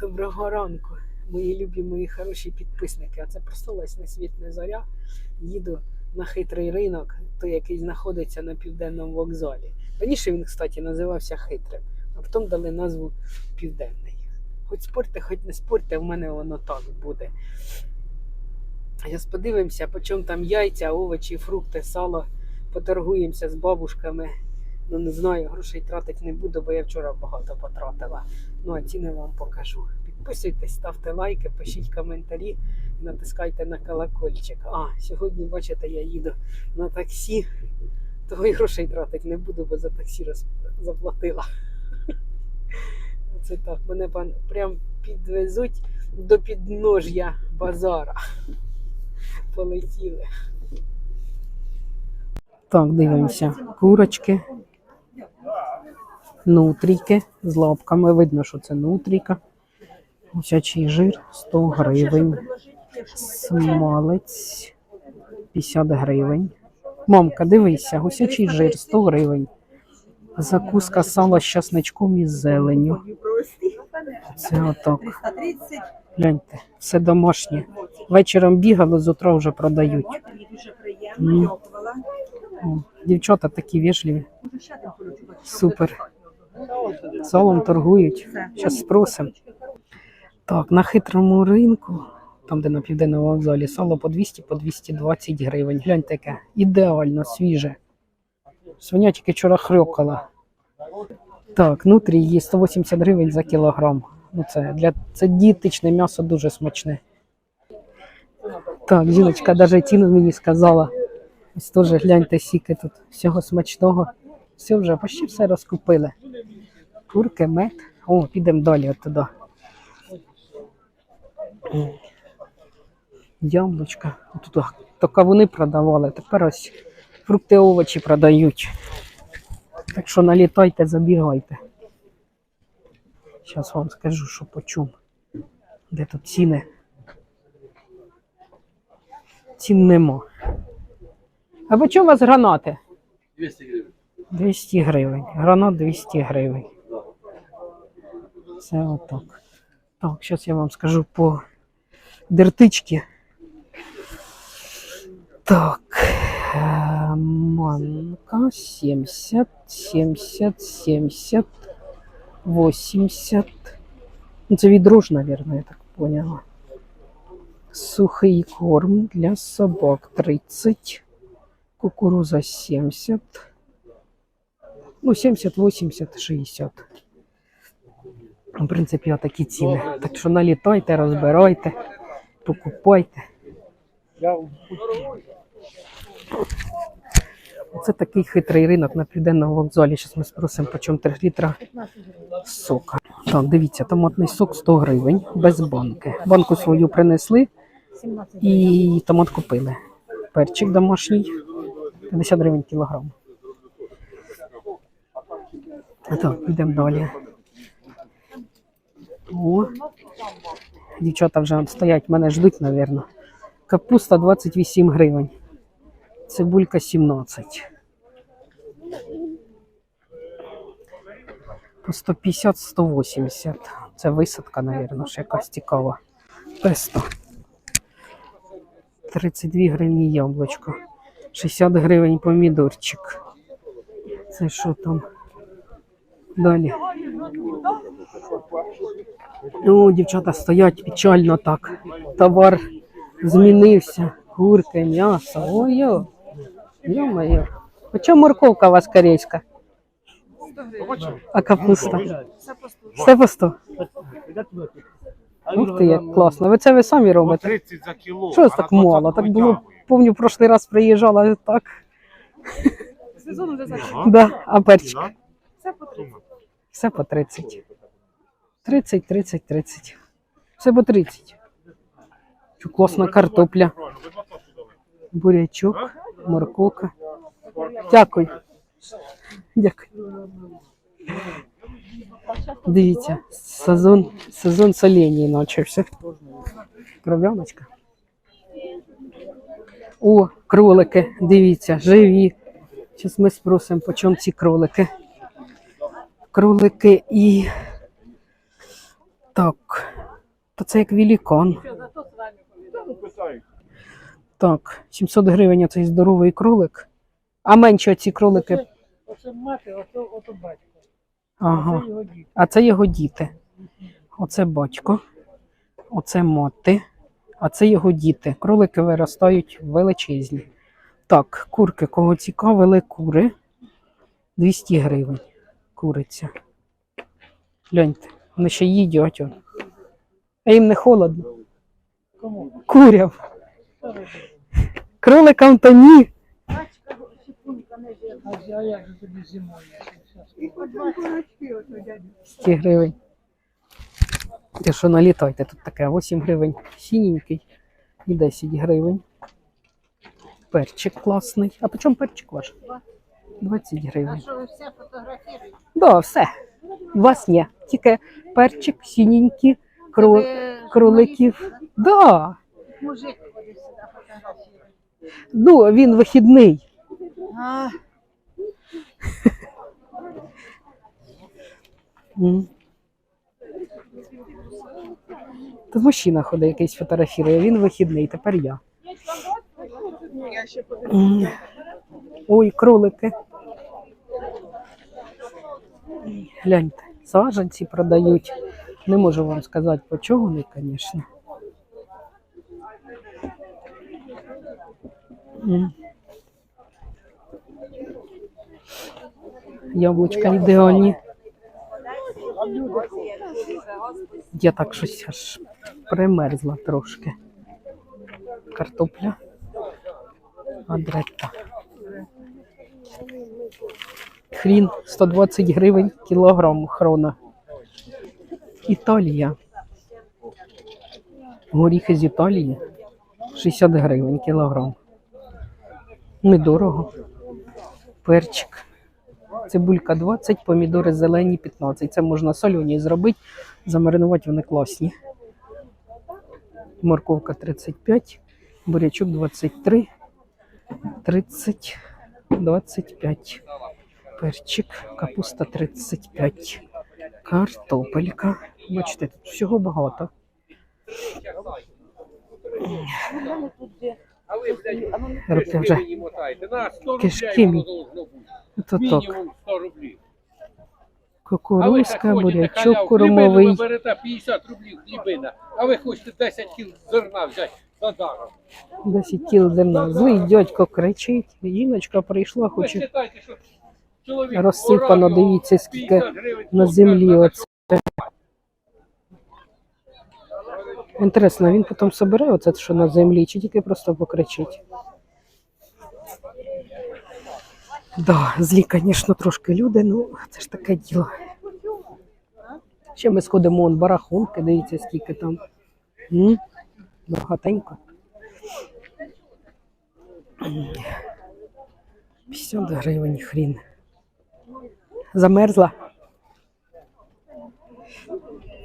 Доброго ранку, мої любі, мої хороші підписники. А це проснулась на світ не зоря. Їду на хитрий ринок, той, який знаходиться на південному вокзалі. Раніше він, кстати, називався хитрим, а потім дали назву Південний. Хоч спорте, хоч не спорте, в мене воно так буде. Я подивимося, по чому там яйця, овочі, фрукти, сало. Поторгуємося з бабушками. Ну не знаю, грошей тратити не буду, бо я вчора багато потратила. Ну, а ціни вам покажу. Підписуйтесь, ставте лайки, пишіть коментарі, натискайте на колокольчик. А, сьогодні, бачите, я їду на таксі, того і грошей тратити не буду, бо за таксі роз... заплатила. Оце так. Мене прям підвезуть до піднож'я базара. Полетіли. Так, дивимося. Курочки. Нутрійки з лапками. Видно, що це нутрійка. Гусячий жир 100 гривень. Смалець 50 гривень. Мамка, дивися, гусячий жир 100 гривень. Закуска сала з часничком і зеленню. Це отак. Гляньте, все домашнє. Вечором бігали, з утра вже продають. М. О, Дівчата такі вежливі. Супер. Салом торгують. Зараз спросимо. Так, на хитрому ринку, там, де на південному вокзалі, сало по 200 по 220 гривень. Гляньте яке. Ідеально свіже. Свиня тільки вчора хрюкала. Так, нутрі є 180 гривень за кілограм. Ну, це, для, це дієтичне м'ясо дуже смачне. Так, жіночка навіть ціну мені сказала. Ось теж гляньте, сіки тут всього смачного. Все вже почти все розкупили. Курки, мед. О, підемо далі от туди. М. Яблучка. Тут то кавуни продавали, тепер ось фрукти, овочі продають. Так що налітайте, забігайте. Зараз вам скажу, що по чому. Де тут ціни? Цін нема. А по чому у вас гранати? 200 гривень. 200 гривень. Гранат 200 гривень. Це отак. Так, зараз я вам скажу по дертички. Так. Манка 70, 70, 70, 80. Ну, Це відрож, мабуть, я так поняла. Сухий корм для собак 30. Кукуруза 70. Ну, 70, 80, 60. В принципі, такі ціни. Так що налітайте, розбирайте, покупайте. Це такий хитрий ринок на південному вокзалі. Зараз ми спросимо, по чому 3 літра сока. Так, дивіться, томатний сок 100 гривень, без банки. Банку свою принесли і томат купили. Перчик домашній 50 гривень кілограм. Так, йдемо далі. О, дівчата вже стоять, мене ждуть, мабуть. Капуста 28 гривень. Цибулька 17. По 150-180. Це висадка, мабуть, ще якась цікава. Песто. 32 гривні яблучко. 60 гривень помідорчик. Це що там? Далі. О, дівчата стоять печально так. Товар змінився. Курки, м'ясо. Ой-ой. Йо-моє. Почем морковка у вас корейська? А капуста? Все по 100. Ух ти, як класно. Ви це ви самі робите? 30 за кіло. Що ж так мало? Так було, помню, в прошлий раз приїжджала так. Сезон вже закінчився. Да. А перчик? Все потрібно. Все по 30. 30, 30, 30. Все по 30. Чу, класна картопля. Бурячок, морковка. Дякую. Дякую. Дивіться, сезон, сезон соленій почався. Кров'яночка. О, кролики, дивіться, живі. Зараз ми спросимо, по чому ці кролики. Кролики і Так. То це як великан. Так, 700 гривень цей здоровий кролик. А менше ці кролики. Оце мати, ото, ото батько. Ага. А це його діти. Оце батько, оце мати, а це його діти. Кролики виростають величезні. Так, курки, кого цікавили, кури. 200 гривень. Куриця. Гляньте, вони ще їдять. А їм не холодно. Курям. Кроликам то ні. 200 гривень. Ти що налітайте, тут таке 8 гривень синенький і 10 гривень. Перчик класний. А по чому перчик ваш? 20 гривень. що ви все фотографуєте? Да, все. У вас ні. Тільки перчик, синенькі, кро... кроликів. Да. Мужик ходить сюди фотографує. Ну, він вихідний. А, М. Тут мужчина ходить якийсь фотографірує, він вихідний, тепер я. Я ще М. Ой, кролики. Гляньте, саджанці продають. Не можу вам сказати, по чому вони, звісно. Яблучка ідеальні. Я так щось аж примерзла трошки. Картопля. Адрета. Хрін 120 гривень кілограм хрона. Італія. Горіхи з Італії 60 гривень кілограм. Недорого. Перчик. Цибулька 20, помідори зелені 15. Це можна солені зробити, замаринувати вони класні. Морковка 35, бурячок 23, 30, 25. Перчик, капуста 35. Картопелька. Бачите, тут всього багато. Руки вже кишки мій. Це так. Мінімум 100. Кукурузка, бурячок кормовий. ви берете 50 рублів хлібина, а ви хочете 10 кіл зерна взяти за даром. 10 кіл зерна. Злий дядько кричить. Жіночка прийшла, Ви хоче. вважаєте, що чоловік Розсипано, дивіться, скільки на землі оце. Інтересно, він потім собере оце, що на землі, чи тільки просто покричить? Да, злі, звісно, трошки люди, ну це ж таке діло. Ще ми сходимо он барахунки, дивіться, скільки там. М? Багатенько. 50 гривень хрін. Замерзла.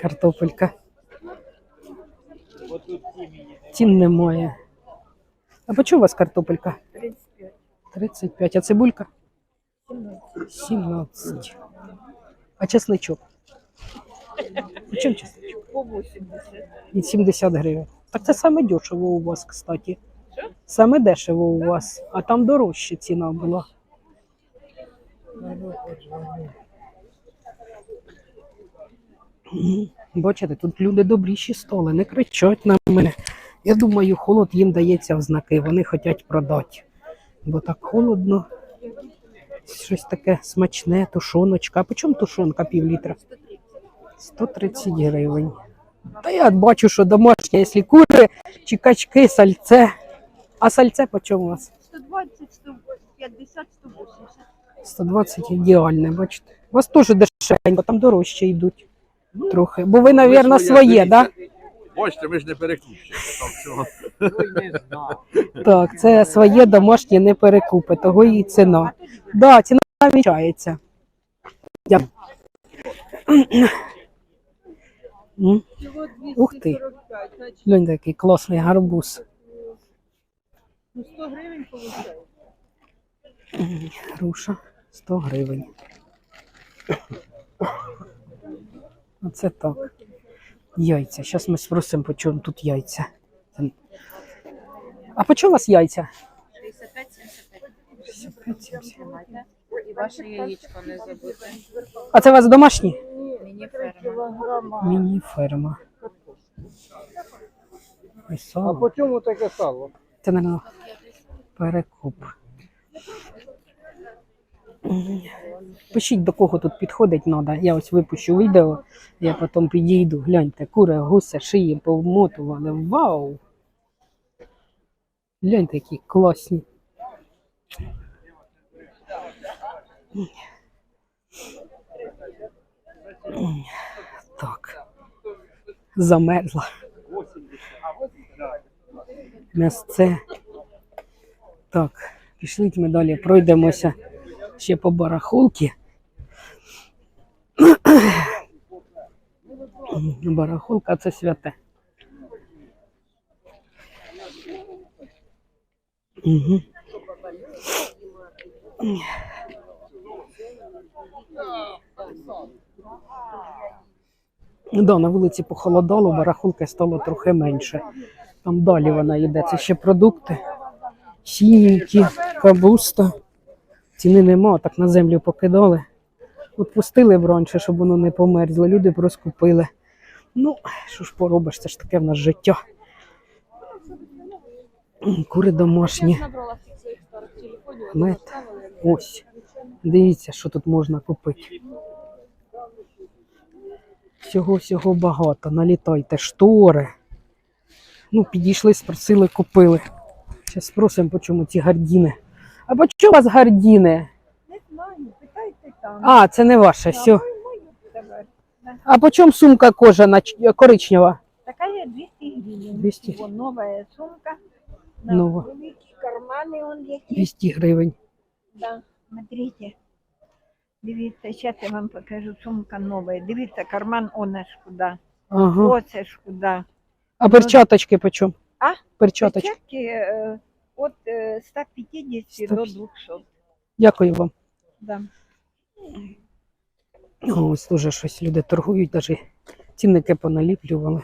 Картопелька. Цін немає. А по чому у вас картопелька? 35. 35. А цибулька? 17. А чесничок? По чому чесничок? по 80. Від 70 гривень. Так це саме дешево у вас, кстати. Саме дешево у вас, а там дорожча ціна була. Бачите, тут люди добріші столи, не кричать на мене. Я думаю, холод їм дається в знаки, вони хочуть продати. Бо так холодно. Щось таке смачне, тушоночка. А чому тушонка пів літра? 130 гривень. Та я бачу, що домашнє, якщо кури чи качки, сальце. А сальце по чому у вас? 120, 150, 180. 120 ідеальне, бачите. У вас теж дешевенько, там дорожче йдуть. Трохи. Бо ви, мабуть, своє, так? Бачите, ми ж не перекупщики. Там всього. Так, це своє домашнє не перекупи, того і ціна. Да, ціна відмічається. Я... Ух ти. 245, значить, Глянь, який класний гарбуз. ну 100 гривень виходить. М, Груша 100 гривень. Оце так. Яйця. Зараз ми спросимо, по чому тут яйця. А по чому у вас яйця? 65-75. І ваше яєчко не забудьте. А це у вас домашні? Мені ферма. Міні-ферма. А сало. по чому таке сало? Це, мабуть, перекуп. Пишіть, до кого тут підходить треба. Я ось випущу відео, я потім підійду. Гляньте, кури, гуси, шиї повмотували. Вау! Гляньте, які класні. Так. Замерзла. Місце. Так, пішліть ми далі пройдемося ще по барахолки. Барахолка це святе. Угу. Да, на вулиці похолодало, барахолки стало трохи менше. Там далі вона йде. Це ще продукти. Сіненькі, капуста. Ціни нема, так на землю покидали. От пустили б раніше, щоб воно не померзло. Люди проскупили. Ну, що ж поробиш, це ж таке в нас життя. Кури домашні. Мед. Ось. Дивіться, що тут можна купити. Всього-всього багато. Налітайте, штори. Ну, підійшли, спросили, купили. Зараз спросимо, по чому ці гардіни. А по чому у вас гардіни? Не знаю, питайте там. А, це не ваше, все. А по чому сумка кожана коричнева? Такая 200 гривен. 200. Всего новая сумка. На Нова. великі кармани он які. 200 гривень. Да. Смотрите. Дивіться, зараз я вам покажу сумка нова. Дивіться, карман он аж куди. Ага. Оце ж куди. А перчаточки по чому? А? Перчаточки. Перчатки е, от е, 150 до 200. Дякую вам. Да. Ось дуже щось люди торгують, навіть цінники поналіплювали.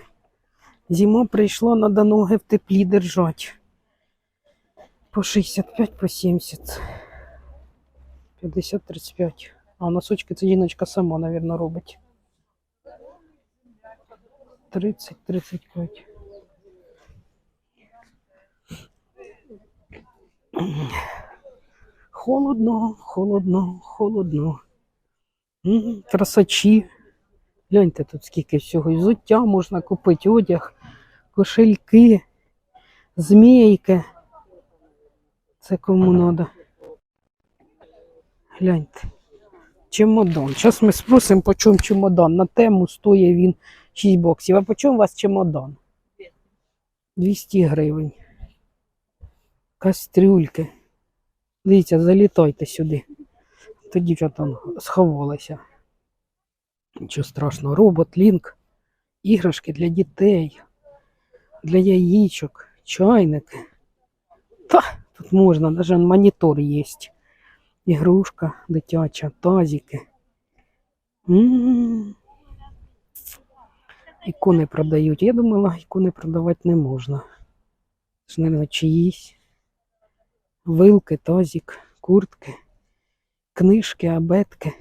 Зима прийшла, надо ноги в теплі держати. По 65, по 70. 50-35. А носочки це жіночка сама, мабуть, робить. 30-35. Холодно, холодно, холодно. Красачі. Гляньте тут скільки всього. Взуття можна купити, одяг, кошельки, змійки. Це кому треба. Гляньте. Чемодан. Зараз ми спросимо, по чому чемодан. На тему стоїть він 6 боксів. А по чому у вас чемодан? 200 гривень. Кастрюльки. Дивіться, залітайте сюди. То дівчата сховалися. Нічого страшного. Робот, лінк, іграшки для дітей, для яєчок, чайники. Та, тут можна, навіть монітор є. Ігрушка дитяча, тазики. М. Ікони продають. Я думала, ікони продавати не можна. Ж, мабуть, чиїсь. Вилки, тазик, куртки книжки, абетки.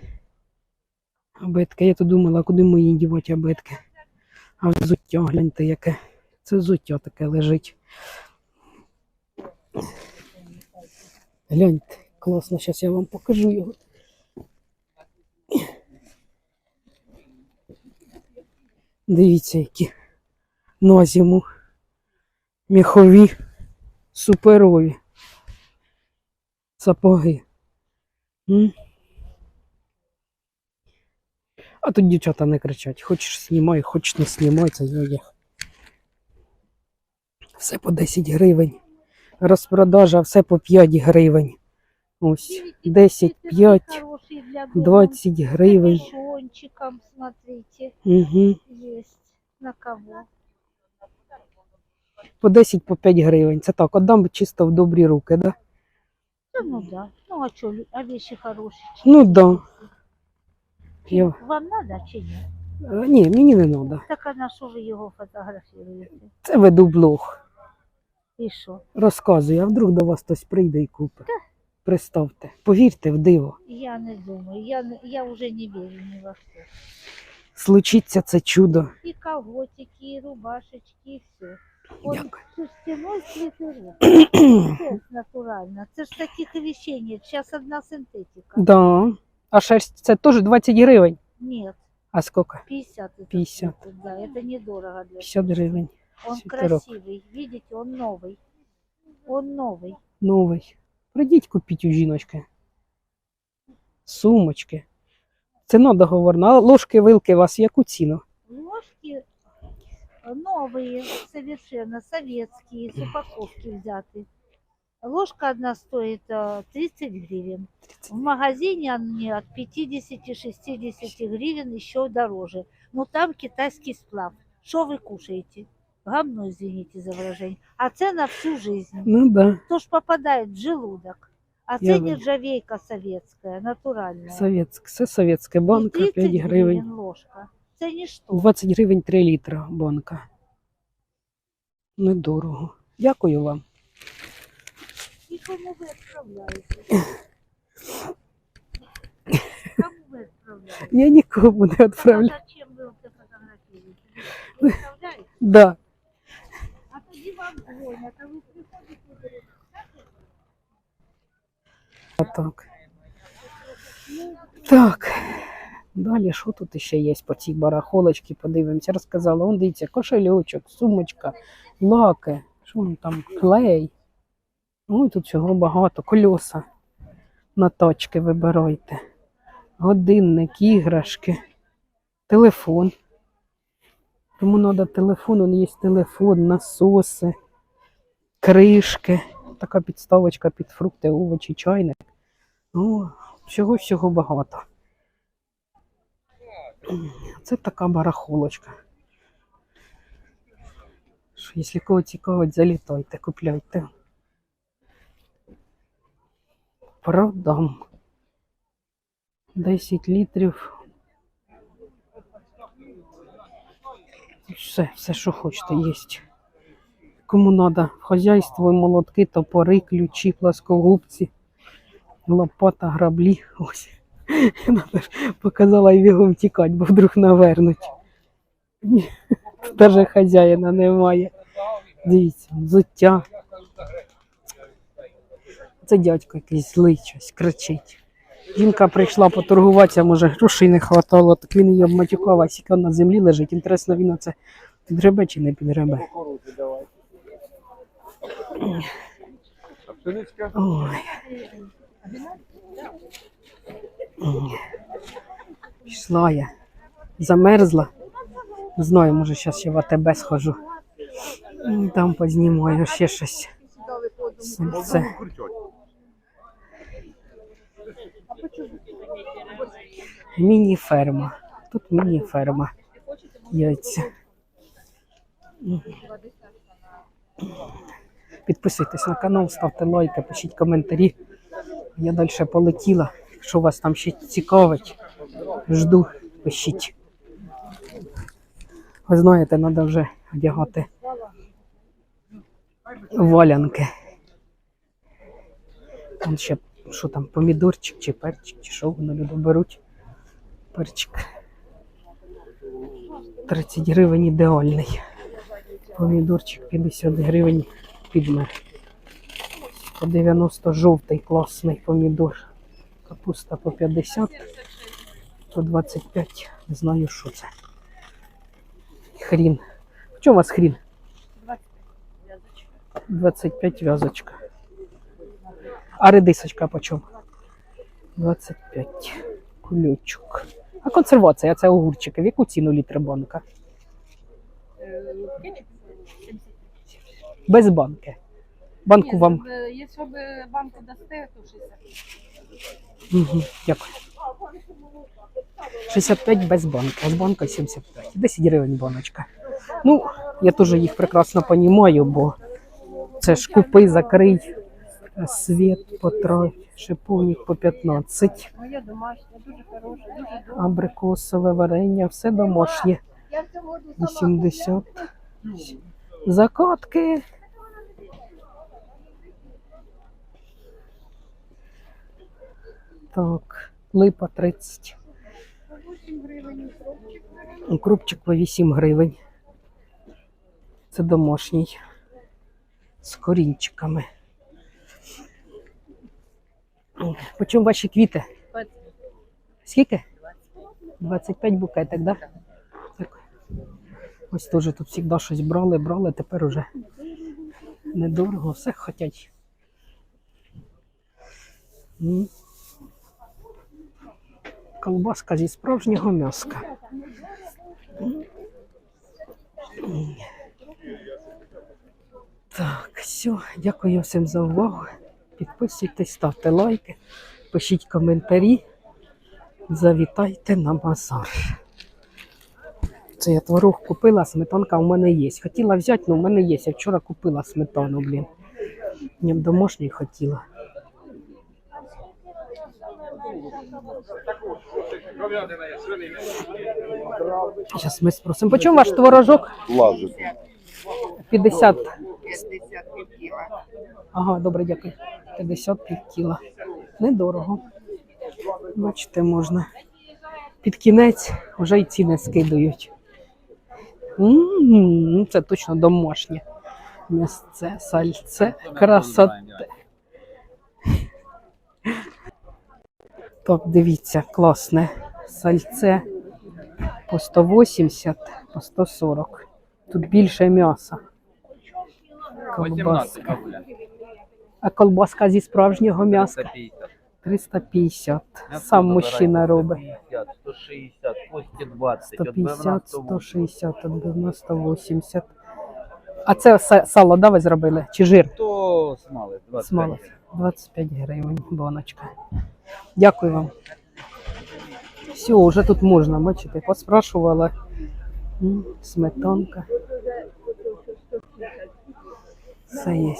Абетки. Я то думала, куди мої дівати абетки. А взуття, гляньте, яке. Це взуття таке лежить. Гляньте, класно, зараз я вам покажу його. Дивіться, які на зиму міхові, суперові сапоги. М? А тут дівчата не кричать. Хочеш знімай, хочеш не знімай, це одяг. Все по 10 гривень. Розпродажа все по 5 гривень. Ось 10, 5, Хороший для дома. 20 гривень. Капюшончиком, смотрите, Угу. есть на кого. По 10, по 5 гривень. Це так, отдам чисто в добрі руки, да? Да, ну да. Ну а что, а вещи хорошие. Ну да. Я... Вам надо, чи нет? Е, Ні, мені не треба. Так а на що ви його фотографуєте? Це веду блог. І що? Розказую, а вдруг до вас хтось прийде і купить. Представте, повірте в диво. Я не думаю, я, не- я вже не вірю ні во що. Случиться це чудо. І колготики, і рубашечки, і все. Он Дякую. шерстяной свитерок. Це натурально. Це ж таких вещей нет. Сейчас одна синтетика. Да. А шерсть це теж 20 гривень. Нет, А скільки? 50. это 50. свитер, Да, это недорого для 50 гривень. Он свитерок. красивый, видите, он новый. Он новый. Новий. Прийдіть купіть у жіночки. Сумочки. Ціна договорна. А ложки, вилки у вас яку ціну? Новые, совершенно советские, с упаковки взяты. Ложка одна стоит э, 30 гривен. В магазине они от 50-60 гривен еще дороже. Но там китайский сплав. Что вы кушаете? Гамно, извините за выражение. А це на всю жизнь. Ну да. То ж попадает в желудок. А Я це вам- нержавейка советская, натуральная. Советське. І Банка 5 30 гривень. ложка. Це ніщо. 20 гривень 3 літра банка. Недорого. Дякую вам. І кому ви відправляєте? Кому ви відправляєте? Я нікому не А відправляю. зачем ви це фотографуєте? Ви відправляєте? Да. А тоді вам дзвонять, а ви приходите і говорите, Так. Так. Далі, що тут ще є по цій барахолочці? Подивимося. Розказала. Он дивіться, кошельочок, сумочка, лаки, що вон там, клей. Ой, тут всього багато. Кольоса на тачки вибирайте. Годинник, іграшки, телефон. Кому треба телефон, он є телефон, насоси, кришки. Така підставочка під фрукти, овочі, чайник. О, всього-всього багато. Це така барахолочка. Що, якщо кого цікавить, залітайте, купляйте. Продам. 10 літрів. Все, все, що хочете, є. Кому треба хазяйство, молотки, топори, ключі, плоскогубці, лопата, граблі. Ось. Показала і бігом тікати, бо вдруг навернуть. Тут хазяїна немає. Дивіться, взуття. Це дядько якийсь злий щось кричить. Жінка прийшла поторгуватися, може грошей не хватало, так він її обматюкав, а сіка на землі лежить. Інтересно, він оце підгребе чи не підгребе. Ой. Пішла я. Замерзла. Не знаю, може зараз ще в АТБ схожу. Там познімаю ще щось. Це. Міні-ферма. Тут міні-ферма. Яйця. Підписуйтесь на канал, ставте лайки, пишіть коментарі. Я далі полетіла. Якщо вас там ще цікавить, жду, пишіть. Ви знаєте, треба вже одягати валянки. Там ще, що там, помідорчик чи перчик, чи що вони люди беруть. Перчик. 30 гривень ідеальний. Помідорчик 50 гривень підмер. По 90 жовтий класний помідор. Капуста по 50, по 25. Не знаю, що це. Хрін. В чому у вас хрін? 25 в'язочка. А редисочка по чому? 25. Кульочок. А консервація, це огурчики. В яку ціну літр банка? Без банки. Банку вам. Якщо б банку дасте, то 60. Угу, дякую. 65 без банки, а з банка 75. 10 гривень баночка. Ну, я теж їх прекрасно розумію, бо це ж купи, закрий. Світ по 3, шиповник по 15, Моє домашнє, дуже хороше, абрикосове варення, все домашнє. 80. Закатки. Так, липа 30. Укропчик по 8 гривень. Це домашній. З корінчиками. Почому ваші квіти? Скільки? 25 букетик? Да? Так. Ось теж тут завжди щось брали, брали, тепер уже недорого, все хотять. Колбаска зі справжнього м'яска. Так, все, дякую всім за увагу. Підписуйтесь, ставте лайки, пишіть коментарі, завітайте на базар. Це я творог купила, сметанка у мене є. Хотіла взяти, але у мене є. Я вчора купила сметану, блін. Я б домашній хотіла. Зараз ми спросимо. Почому ваш творожок? Лажик. 50. 55 кіла. Ага, добре, дякую. 55 кіла. Недорого. Бачите, можна. Під кінець вже й ціни скидують. М, ну Це точно домашнє. Місце, сальце, красота. Так, дивіться, класне. Сальце по 180, по 140. Тут більше м'яса. Колбаска. А колбаска зі справжнього м'яска 350. Сам мужчина робить. 160, кості 20, 150, 160, отбивна 180. А це сало, да, ви зробили? Чи жир? То смали, 25. Смалець. 25 гривень, баночка. Дякую вам. Все, вже тут можна, бачите, поспрашувала. Сметанка. Все є.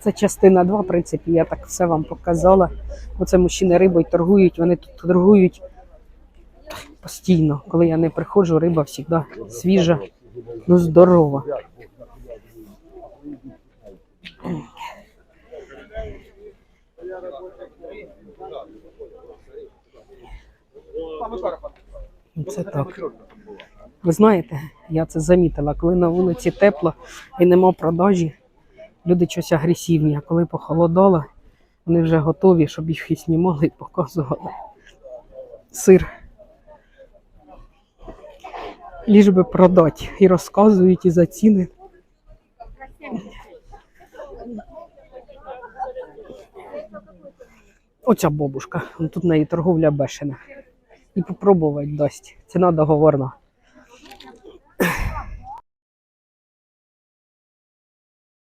Це частина 2, в принципі, я так все вам показала. Оце мужчини рибою торгують, вони тут торгують постійно. Коли я не приходжу, риба завжди свіжа, ну здорова. Це так. Ви знаєте, я це замітила, коли на вулиці тепло і нема продажі, люди щось агресивні, а коли похолодало, вони вже готові, щоб їх і знімали і показували. Сир. Ліж би продати. І розказують і за ціни. Оця бабушка. Тут в неї торговля бешена. І попробувати дасть. Ціна договорна.